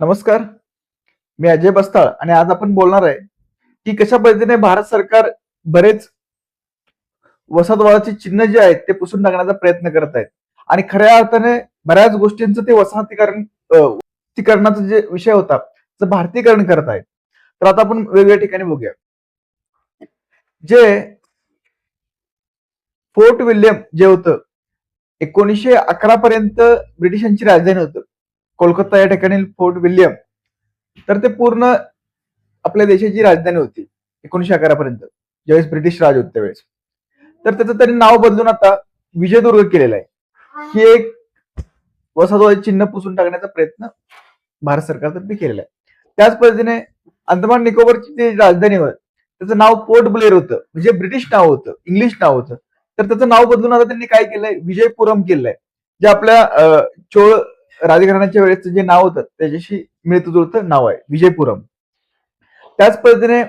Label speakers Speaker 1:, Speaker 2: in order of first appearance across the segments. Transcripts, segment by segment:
Speaker 1: नमस्कार. मी अजय बस्ताळ आणि आज आपण बोलणार आहे की कशा पद्धतीने भारत सरकार बरेच वसाहतवादाची चिन्ह जे आहेत ते पुसून टाकण्याचा प्रयत्न करत आहेत. आणि खऱ्या अर्थाने बऱ्याच गोष्टींचं ते वसाहतीकरण वसाहतीकरणाचा जे विषय होता त्याचं भारतीकरण करत आहेत. तर आता आपण वेगवेगळ्या ठिकाणी बघूया. जे फोर्ट विल्यम जे होतं एकोणीसशे अकरा पर्यंत ब्रिटिशांची राजधानी होतं. कोलकाता या ठिकाणी फोर्ट विल्यम. तर ते पूर्ण आपल्या देशाची राजधानी होती एकोणीशे अकरा पर्यंत ज्यावेळेस ब्रिटिश राज होते त्यावेळेस. तर त्याचं त्यांनी नाव बदलून आता विजयदुर्ग केलेलं आहे. ही एक वसाहत चिन्ह पुसून टाकण्याचा प्रयत्न भारत सरकारतर्फे केलेला आहे. त्याच पद्धतीने अंदमान निकोबारची जी राजधानी होत त्याचं नाव पोर्ट ब्लेअर होतं म्हणजे ब्रिटिश नाव होतं इंग्लिश नाव होतं. तर त्याचं नाव बदलून आता त्यांनी काय केलंय विजयपुरम केलंय. जे आपल्या अं, चोळ राजघराण्याच्या वेळेस जे नाव होतं त्याच्याशी मिळत जुळतं नाव आहे विजयपुरम. त्याच पद्धतीने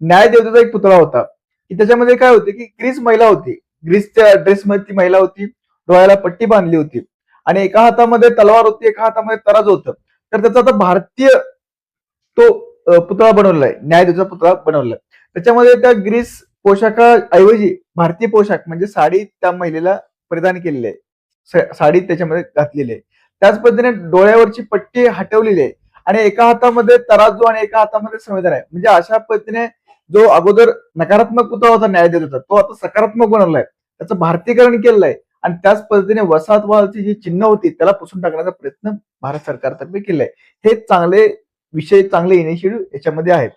Speaker 1: न्यायदेवतेचा एक पुतळा होता की त्याच्यामध्ये काय होते की ग्रीस महिला होती. ग्रीसच्या ड्रेसमध्ये ती महिला होती डोळ्याला पट्टी बांधली होती. आणि एका हातामध्ये तलवार होती एका हातामध्ये तराज होतं. तर त्याचा आता भारतीय तो पुतळा बनवलाय न्यायदेवचा पुतळा बनवलाय त्याच्यामध्ये त्या ग्रीस पोशाखाऐवजी भारतीय पोशाख म्हणजे साडी त्या महिलेला परिधान केलेली आहे. साडी त्याच्यामध्ये घातलेली आहे. त्याच पद्धतीने डोळ्यावरची पट्टी हटवलेली आहे. आणि एका हातामध्ये तराजू आणि एका हातामध्ये संविधान आहे. म्हणजे अशा पद्धतीने जो अगोदर नकारात्मक पुतळा होता न्याय देत होता तो आता सकारात्मक बनवलाय. त्याचं भारतीकरण आहे आणि त्याच पद्धतीने वसाहतवादाची जी चिन्ह होती त्याला पुसून टाकण्याचा प्रयत्न भारत सरकारतर्फे केलाय. हे चांगले विषय चांगले इनिशिएटिव्ह याच्यामध्ये आहेत.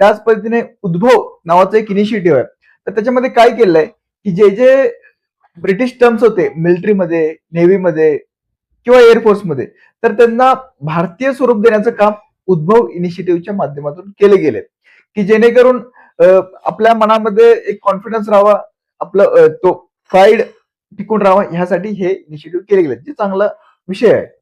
Speaker 1: त्याच पद्धतीने उद्भव नावाचं एक इनिशिएटिव्ह आहे. तर त्याच्यामध्ये काय केलंय की जे जे ब्रिटिश टर्म्स होते मिलिटरीमध्ये नेव्हीमध्ये किंवा एअरफोर्समध्ये तर त्यांना भारतीय स्वरूप देण्याचं काम उद्भव इनिशिएटिव्हच्या माध्यमातून केले गेले. की जेणेकरून आपल्या मनामध्ये एक कॉन्फिडन्स राहावा आपलं तो प्राईड टिकून राहावा ह्यासाठी हे इनिशिएटिव्ह केले गेले. जे चांगला विषय आहे.